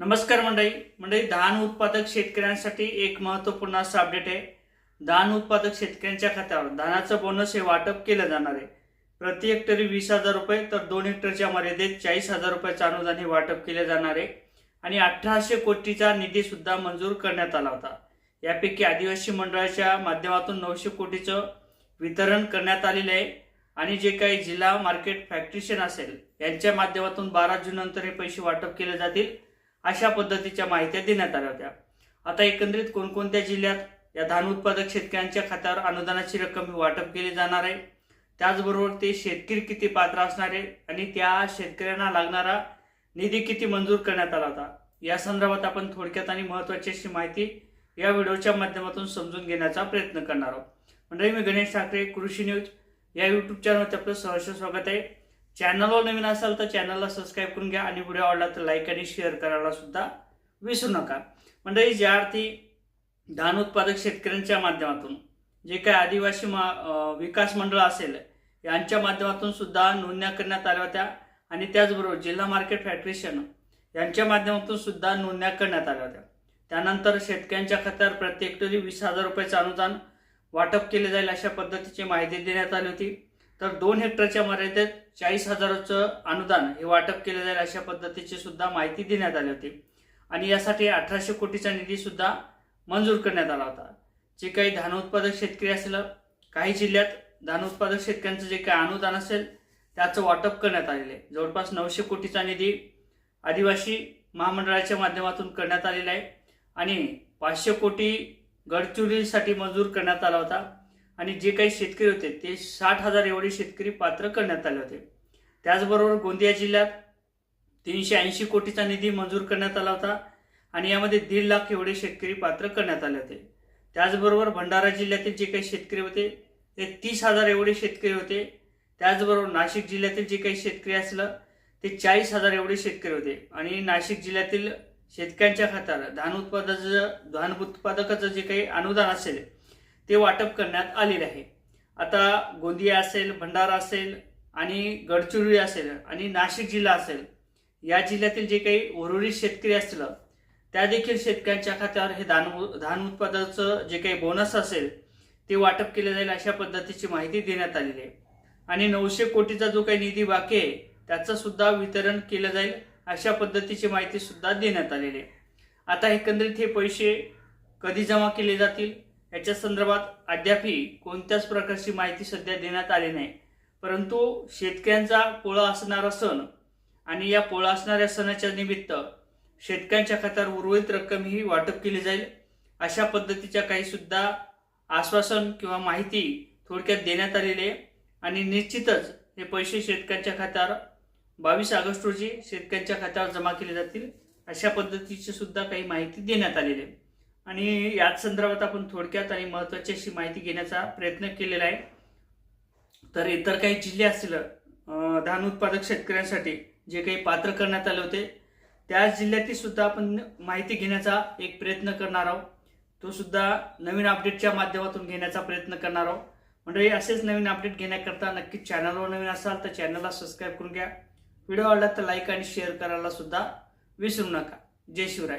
नमस्कार मंडळी. मंडळी धान उत्पादक शेतकऱ्यांसाठी एक महत्त्वपूर्ण असं अपडेट आहे. धान उत्पादक शेतकऱ्यांच्या खात्यावर धानाचं बोनस हे वाटप केलं जाणार आहे. प्रति हेक्टरी वीस हजार रुपये तर दोन हेक्टरच्या मर्यादेत चाळीस हजार रुपयाचं अनुदान हे वाटप केले जाणार आहे. आणि अठराशे कोटीचा निधी सुद्धा मंजूर करण्यात आला होता. यापैकी आदिवासी मंडळाच्या माध्यमातून नऊशे कोटीचं वितरण करण्यात आलेलं आहे. आणि जे काही जिल्हा मार्केट फॅक्ट्रिशन असेल यांच्या माध्यमातून बारा जून नंतर हे पैसे वाटप केले जातील. अशा पद्धतीच्या माहित्या देण्यात आल्या होत्या. आता एकंदरीत कोणकोणत्या जिल्ह्यात या धान उत्पादक शेतकऱ्यांच्या खात्यावर अनुदानाची रक्कम ही वाटप केली जाणार आहे? त्याचबरोबर ते शेतकरी किती पात्र असणार आहे? आणि त्या शेतकऱ्यांना लागणारा निधी किती मंजूर करण्यात आला होता? या संदर्भात आपण थोडक्यात आणि महत्वाची अशी माहिती या व्हिडिओच्या माध्यमातून समजून घेण्याचा प्रयत्न करणार आहोत. मंडळी मी गणेश ठाकरे कृषी न्यूज या यूट्यूब चॅनलवरती आपलं सहर्ष स्वागत आहे. चॅनलवर नवीन असाल तर चॅनलला सबस्क्राईब करून घ्या आणि व्हिडिओ आवडला तर लाईक आणि शेअर करायला सुद्धा विसरू नका. मंडळी ज्या अर्थी धान उत्पादक शेतकऱ्यांच्या माध्यमातून जे काही आदिवासी मा विकास मंडळ असेल यांच्या माध्यमातून सुद्धा नोंदण्या करण्यात आल्या होत्या आणि त्याचबरोबर जिल्हा मार्केट फॅडरेशन यांच्या माध्यमातून सुद्धा नोंदण्या करण्यात आल्या होत्या. त्यानंतर शेतकऱ्यांच्या खात्यावर प्रत्येक तरी वीस हजार रुपयाचं अनुदान वाटप केले जाईल अशा पद्धतीची माहिती देण्यात आली होती. तर दोन हेक्टरच्या मर्यादेत चाळीस हजाराचं अनुदान हे वाटप केले जाईल अशा पद्धतीची सुद्धा माहिती देण्यात आली होती. आणि यासाठी अठराशे कोटीचा निधी सुद्धा मंजूर करण्यात आला होता. जे काही धान उत्पादक शेतकरी असेल काही जिल्ह्यात धान उत्पादक शेतकऱ्यांचं जे काही अनुदान असेल त्याचं वाटप करण्यात आलेलं आहे. जवळपास नऊशे कोटीचा निधी आदिवासी महामंडळाच्या माध्यमातून करण्यात आलेला आहे. आणि पाचशे कोटी गडचिरोलीसाठी मंजूर करण्यात आला होता. आणि जे काही शेतकरी होते ते साठ हजार एवढे शेतकरी पात्र करण्यात आले होते. त्याचबरोबर गोंदिया जिल्ह्यात तीनशे ऐंशी कोटीचा निधी मंजूर करण्यात आला होता आणि यामध्ये दीड लाख एवढे शेतकरी पात्र करण्यात आले होते. त्याचबरोबर भंडारा जिल्ह्यातील जे काही शेतकरी होते ते तीस हजार एवढे शेतकरी होते. त्याचबरोबर नाशिक जिल्ह्यातील जे काही शेतकरी असलं ते चाळीस हजार एवढे शेतकरी होते. आणि नाशिक जिल्ह्यातील शेतकऱ्यांच्या खात्यावर धान उत्पादनाचं धान उत्पादकाचं जे काही अनुदान असेल ते वाटप करण्यात आलेले आहे. आता गोंदिया असेल भंडारा असेल आणि गडचिरोली असेल आणि नाशिक जिल्हा असेल या जिल्ह्यातील जे काही उर्वरित शेतकरी असतील त्या देखील शेतकऱ्यांच्या खात्यावर हे धान धान उत्पादनाचं जे काही बोनस असेल ते वाटप केले जाईल अशा पद्धतीची माहिती देण्यात आलेली आहे. आणि नऊशे कोटीचा जो काही निधी बाकी आहे त्याचं सुद्धा वितरण केलं जाईल अशा पद्धतीची माहिती सुद्धा देण्यात आलेली आहे. आता एकंदरीत हे पैसे कधी जमा केले जातील? याच्या संदर्भात अद्यापही कोणत्याच प्रकारची माहिती सध्या देण्यात आली नाही. परंतु शेतकऱ्यांचा पोळा असणारा सण आणि या पोळा असणाऱ्या सणाच्या निमित्त शेतकऱ्यांच्या खात्यावर उर्वरित रक्कम ही वाटप केली जाईल अशा पद्धतीच्या काही सुद्धा आश्वासन किंवा माहिती थोडक्यात देण्यात आलेली आहे. आणि निश्चितच हे पैसे शेतकऱ्यांच्या खात्यावर बावीस ऑगस्ट रोजी शेतकऱ्यांच्या खात्यावर जमा केले जातील अशा पद्धतीची सुद्धा काही माहिती देण्यात आलेली आहे. आणि याच संदर्भात आपण थोडक्यात आणि महत्वाची अशी माहिती घेण्याचा प्रयत्न केलेला आहे. तर इतर काही जिल्हे असतील धान उत्पादक शेतकऱ्यांसाठी जे काही पात्र करण्यात आले होते त्या जिल्ह्यातील सुद्धा आपण माहिती घेण्याचा एक प्रयत्न करणार आहोत. तो सुद्धा नवीन अपडेटच्या माध्यमातून घेण्याचा प्रयत्न करणार आहोत. म्हणजे असेच नवीन अपडेट घेण्याकरता नक्कीच चॅनलवर नवीन असाल तर चॅनलला सबस्क्राईब करून घ्या. व्हिडिओ आवडला तर लाईक आणि शेअर करायला सुद्धा विसरू नका. जय शिवराय.